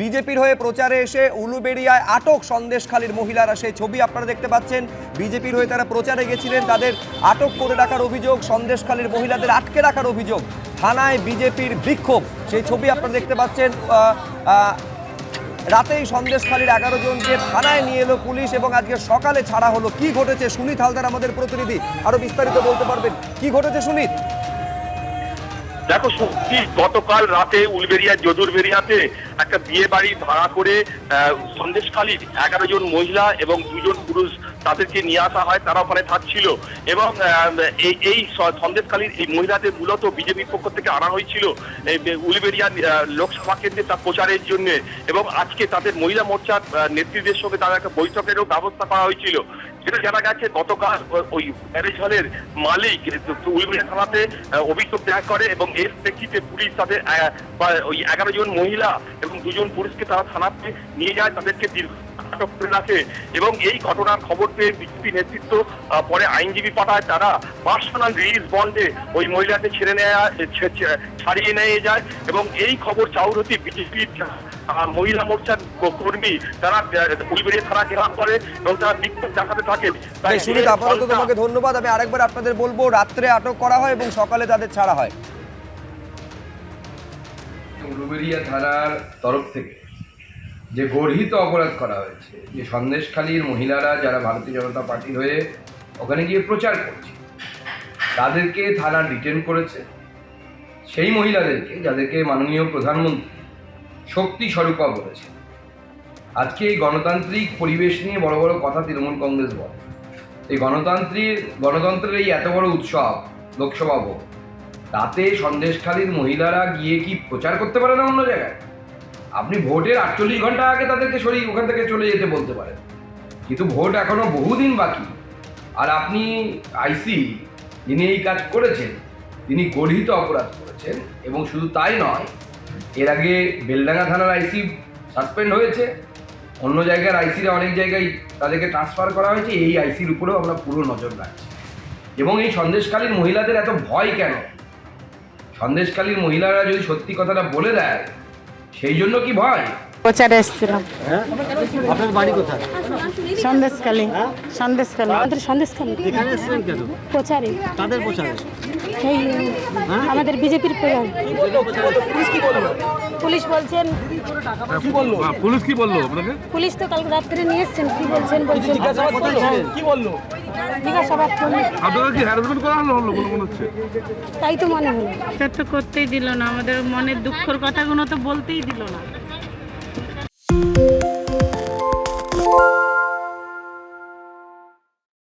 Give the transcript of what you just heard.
বিজেপির হয়ে প্রচারে এসে উলুবেড়িয়ায় আটক সন্দেশখালীর মহিলারা। সেই ছবি আপনারা দেখতে পাচ্ছেন। বিজেপির হয়ে তারা প্রচারে গেছিলেন। তাদের আটক করে রাখার অভিযোগ, সন্দেশখালীর মহিলাদের আটকে রাখার অভিযোগ। থানায় বিজেপির বিক্ষোভ। সেই ছবি আপনারা দেখতে পাচ্ছেন। রাতেই সন্দেশখালীর এগারো জনকে থানায় নিয়ে এলো পুলিশ এবং আজকে সকালে ছাড়া হলো। কি ঘটেছে? সুনীত হালদার আমাদের প্রতিনিধি। আরও বিস্তারিত বলতে পারবেন। কি ঘটেছে সুনীত? দেখো সত্যি, গতকাল রাতে উলবেরিয়া যদুরবেরিয়াতে একটা বিয়ে বাড়ি ভাড়া করে সন্দেশখালীর এগারো জন মহিলা এবং দুজন পুরুষ তাদেরকে নিয়ে আসা হয়, তারা ওখানে থাকছিল। এবং এই এই সন্দেশখালীর এই মহিলাদের মূলত বিজেপির পক্ষ থেকে আনা হয়েছিল উলবেরিয়া লোকসভা কেন্দ্রে তার প্রচারের জন্য। এবং আজকে তাদের মহিলা মোর্চার নেতৃত্বের সঙ্গে তাদের একটা বৈঠকেরও ব্যবস্থা করা হয়েছিল। যেটা জানা গেছে, গতকাল ওই ম্যারেজ হলের মালিক উলবেড়িয়া থানাতে অভিযোগ দায়ের করে এবং এর প্রেক্ষিতে পুলিশ তাদের ওই এগারো জন মহিলা এবং দুজন পুরুষকে তারা থানাতে নিয়ে যায়, তাদেরকে দীর্ঘ আটক করে রাখে এবং এই ঘটনার খবর পেয়ে বিজেপি নেতৃত্ব পরে আইনজীবী পাঠায়, তারা পার্সোনাল রিলিজ বন্ডে ওই মহিলাকে ছেড়ে নেওয়া ছাড়িয়ে নিয়ে যায় এবং এই খবর চাউর হতে বিজেপির মহিলা মোর্চার কর্মী তারা উলবেড়িয়া থানা ঘেরাও করে এবং তারা বিক্ষোভ দেখাতে থাকে। সুনীত আপাতত তোমাকে ধন্যবাদ। আমি আরেকবার আপনাদের বলব রাত্রে আটক করা হয় এবং সকালে তাদের ছাড়া হয়। উলুবেড়িয়া থানার তরফ থেকে যে গর্হিত অপরাধ করা হয়েছে যে সন্দেশখালীর মহিলারা যারা ভারতীয় জনতা পার্টির হয়ে ওখানে গিয়ে প্রচার করছে তাদেরকে থানা ডিটেন করেছে। সেই মহিলাদেরকে যাদেরকে মাননীয় প্রধানমন্ত্রী শক্তি স্বরূপা বলেছে। আজকে এই গণতান্ত্রিক পরিবেশ নিয়ে বড় বড় কথা তৃণমূল কংগ্রেস বলে। এই গণতান্ত্রিক গণতন্ত্রের এই এত বড় উৎসব লোকসভা ভোট, তাতে সন্দেশখালীর মহিলারা গিয়ে কি প্রচার করতে পারে না অন্য জায়গায়? আপনি ভোটের আটচল্লিশ ঘণ্টা আগে তাদেরকে সরিয়ে ওখান থেকে চলে যেতে বলতে পারেন। কিন্তু ভোট এখনও বহুদিন বাকি। আর আপনি আইসি, যিনি এই কাজ করেছেন, তিনি গর্হিত অপরাধ করেছেন এবং শুধু তাই নয় এর আগে বেলডাঙ্গা থানার আইসি সাসপেন্ড হয়েছে। অন্য জায়গার আইসিরা অনেক জায়গায় তাদেরকে ট্রান্সফার করা হয়েছে। এই আইসির উপরেও আমরা পুরো নজর রাখছি। এবং এই সন্দেশকালীন মহিলাদের এত ভয় কেন? সন্দেশকালীন মহিলারা যদি সত্যি কথাটা বলে দেয়, সেই জন্য কি ভয়? প্রচারে এসেছিলাম। আপনার বাড়ি কোথায়? সন্দেশকালী সন্দেশকালী আমাদের সন্দেশকালী এখানে এসেছেন কেন? প্রচারে। তাদের প্রচারে? এই আমাদের বিজেপির প্রধান। পুলিশ বলছেন বলল? পুলিশ কি বলল পুলিশ তো কাল রাত্রে নিয়ে এসছেন। কি বলছেন বলছেন? কি বলল? তাই তো মনে হলো। তো করতেই দিল না। আমাদের মনের দুঃখের কথাগুলো তো বলতেই দিল না।